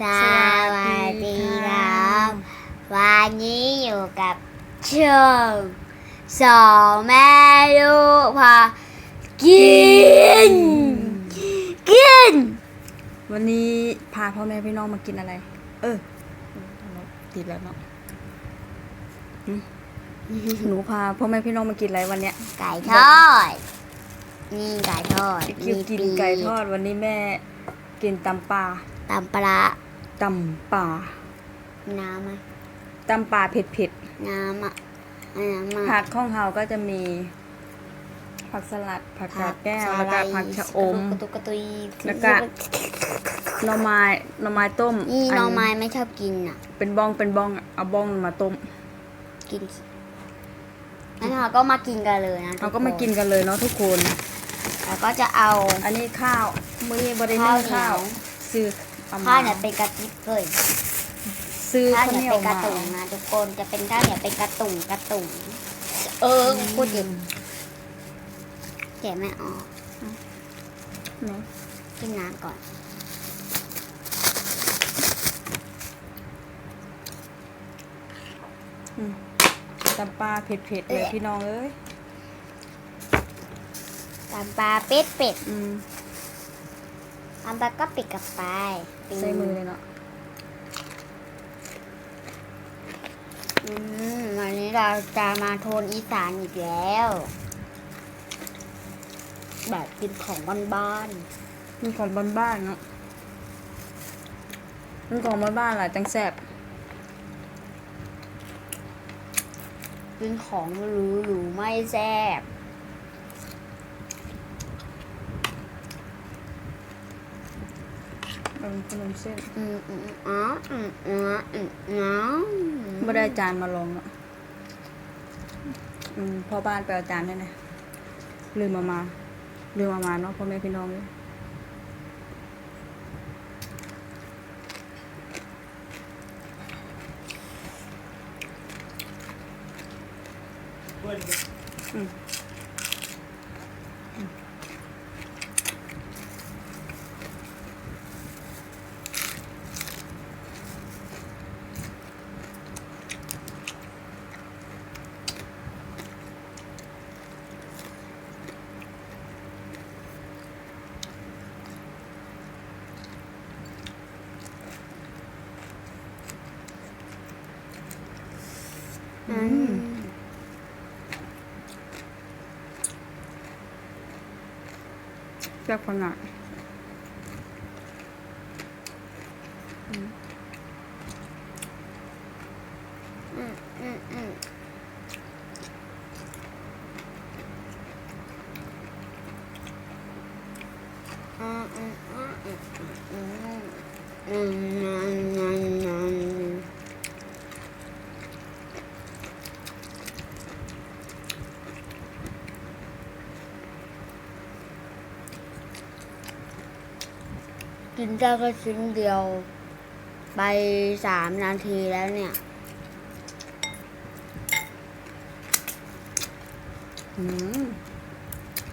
สวัสดีครับวันนี้อยู่กับช่องสองแม่ลูกพากิน กิน วันนี้พาพ่อแม่พี่น้องมากินอะไร เออติดแล้วเนาะหึหนูพาพ่อแม่พี่น้องมากินอะไรวันเนี้ย ไก่ทอดนี่ไก่ทอดคิวกินไก่ทอดวันนี้แม่กินตำปลาตำปลา ตำปลาน้ำไหมตำปลาเผ็ดเผ็ดน้ำอะน้ำๆอะผักข้องเฮาก็จะมี ผักสลัด ผักกาดแก้วแล้วก็ผักชะอมกระตุกกระตุยแล้วก็หน่อไม้หน่อไม้ต้มนี่อัน้องไม้ไม่ชอบกินอะ เป็นบ้องเป็นบ้องอะเอาบ้องมาต้ม กินงั้นเราก็มากินกันเลยนะเราก็มาทุคกินกันเลยเนาะทุกคนแล้วก็จะเอา อันนี้ข้าวมื้อนี้บริเวณข้าว ซื้อเอามา ข้าวเนี่ยเป็นกระติบเลยซื้อข้าวข้าวเหเหนีนียยววเป็นกระมาตุ่งนะทุกคนจะเป็นข้าวเหนียวเป็นกระตุ่งกระตุ่งเออพูดดิแกะไม่ออกเนาะกินน้ำก่อนตำปลาเผ็ดๆเลยพี่น้องเอ้ยตำปลาเป็ดเป็ดอืมตำปลาก็ปิดกับไปปิ้ง ใส่มือเลยเนาะอืมวันนี้เราจะมาโทนอีสานอีกแล้ว แบบกินของบ้านมีของบ้านๆเนาะมีของบ้านๆล่ะจังแซ่บๆกินของหรูหรูๆไม่แซ่บ เอาขนมเส้นอืมอืมอ๋ออืมอ๋ออืมอ๋อไม่ได้จานมาลองเนาะอืมพ่อบ้านไปเอาจานได้นะลืมมามาลืมมามาเนาะพ่อแม่พี่น้องเลยอืม แซ่บขนาดอืมอืมอืมอืมอืม กินได้แค่ชิ้นเดียว ไปสามนาทีแล้วเนี่ยอืม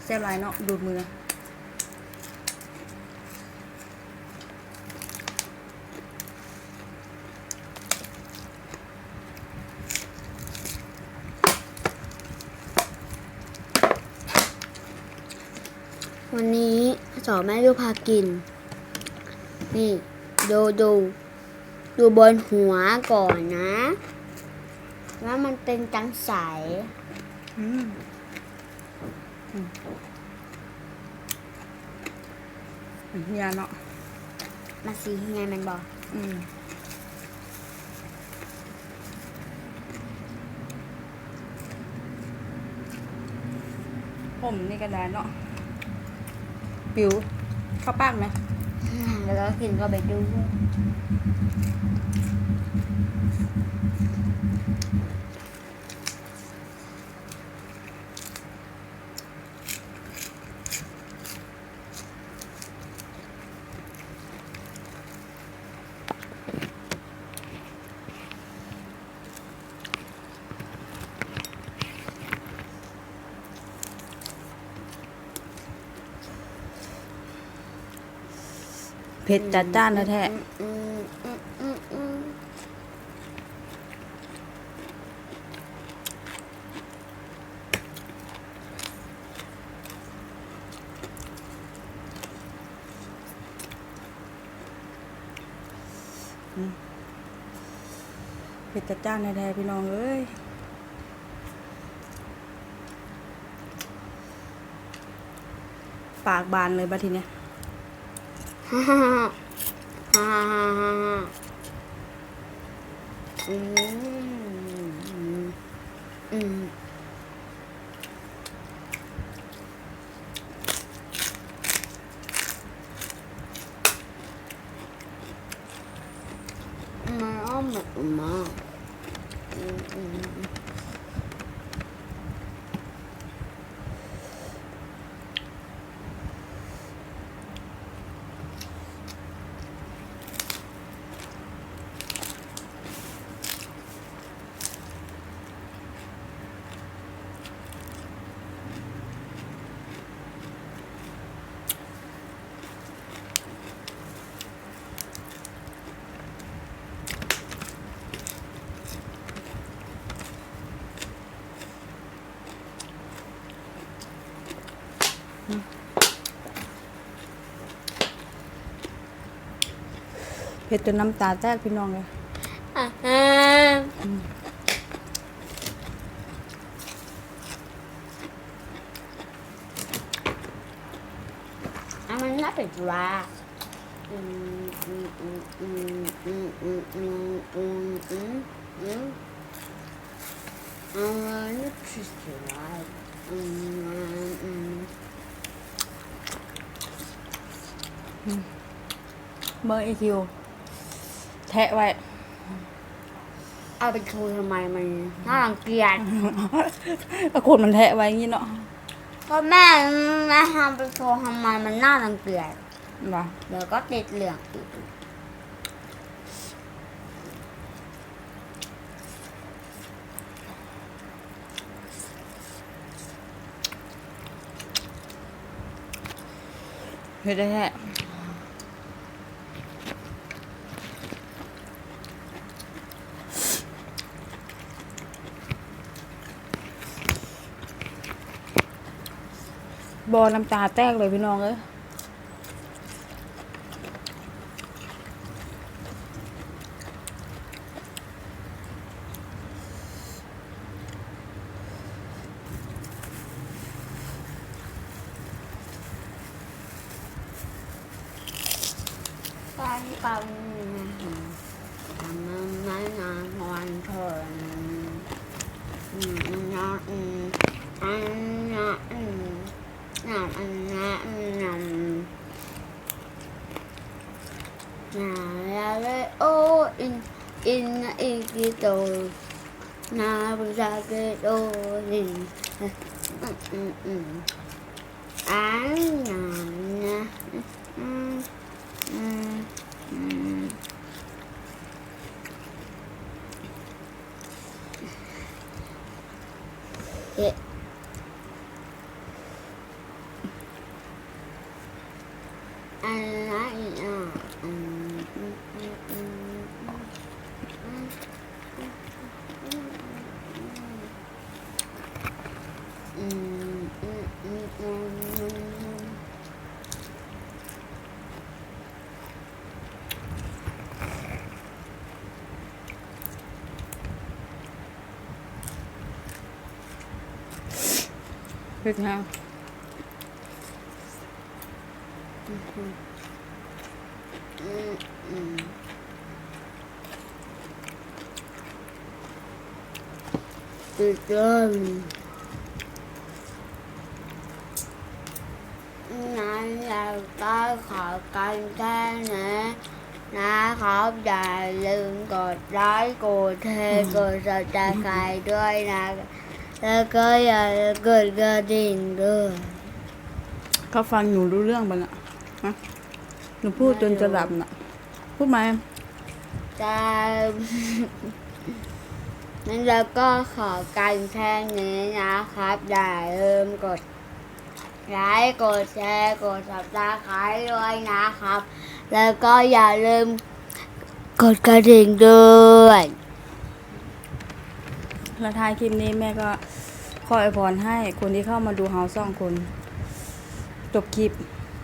แซ่บหลายเนาะดูดมือวันนี้สอนแม่ลูกพากิน นี่ดูดูดูบนหัวก่อนนะ ว่ามันเป็นจังใสอืมอืมอืมยาเนาะมาสีไงมันบอกอืมผมนี่ก็ได้เนาะ ปิว เข้าปากไหม แล้วก็กินก็ไปดู เผ็ดจัดจ้านแท้เผ็ดจัดจ้านแท้พี่น้องเอ้ยปากบานเลยบัดทีเนี้ย 哈哈哈哈哈哈哈哈哈嗯嗯嗯嗯 เผ็ดจนน้ำตาแตกพี่น้องเลยอ่าฮะอะมันน่าเป็นปลาอืมอืมอืมอืมอืมอืมอืมอืมอืมอืมอ่านี่คือปลาอืมอืมเบอร์ไอคิว แทะไว้ เอาไปโชว์ทำไมมันน่ารังเกียจก็คนมันแทะไว้อย่างงี้เนาะก็แม่แม่ทำไปโชว์ทำไมมันน่ารังเกียจว่ะเดี๋ยวก็ติดเหลืองอีกเผ็ดแท้ บอน้ำตาแตกเลยพี่น้องเอ้ยไปกันท Oh, in in in door. Now without the door in. Mm, mm mm. And now. 嗯嗯嗯嗯嗯嗯 ง Mm, mm. Tuyệt vời. Này là ta khỏi canh ta nè Na khóc dài lưng cột đói cột thê cột sợ ta khai đôi nè Ta có giờ cột gơ đình đưa เขาฟังหนูรู้เรื่องบ้างอะฮะหนูพูดจนจะหลับน่ะ พูด ไหม Ta Nên là có khỏi canh thế này nha khắp đại ươm cột Gái cột xe cột sập ta khái đôi nha khắp แล้วก็อย่าลืมกดกระดิ่งด้วยแล้วท้ายคลิปนี้แม่ก็ขออวยพรให้คนที่เข้ามาดูเฮาสองคน จบคลิป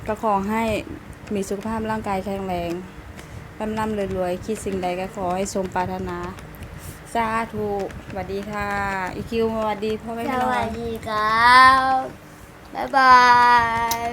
ก็ขอให้มีสุขภาพร่างกายแข็งแรงร่ำร่ำรวยๆคิดสิ่งใดก็ขอให้สมปรารถนา สาธุสวัสดีค่ะ อีคิวสวัสดีพ่อแม่สพี่น้อวัสดีครับ บ๊ายบาย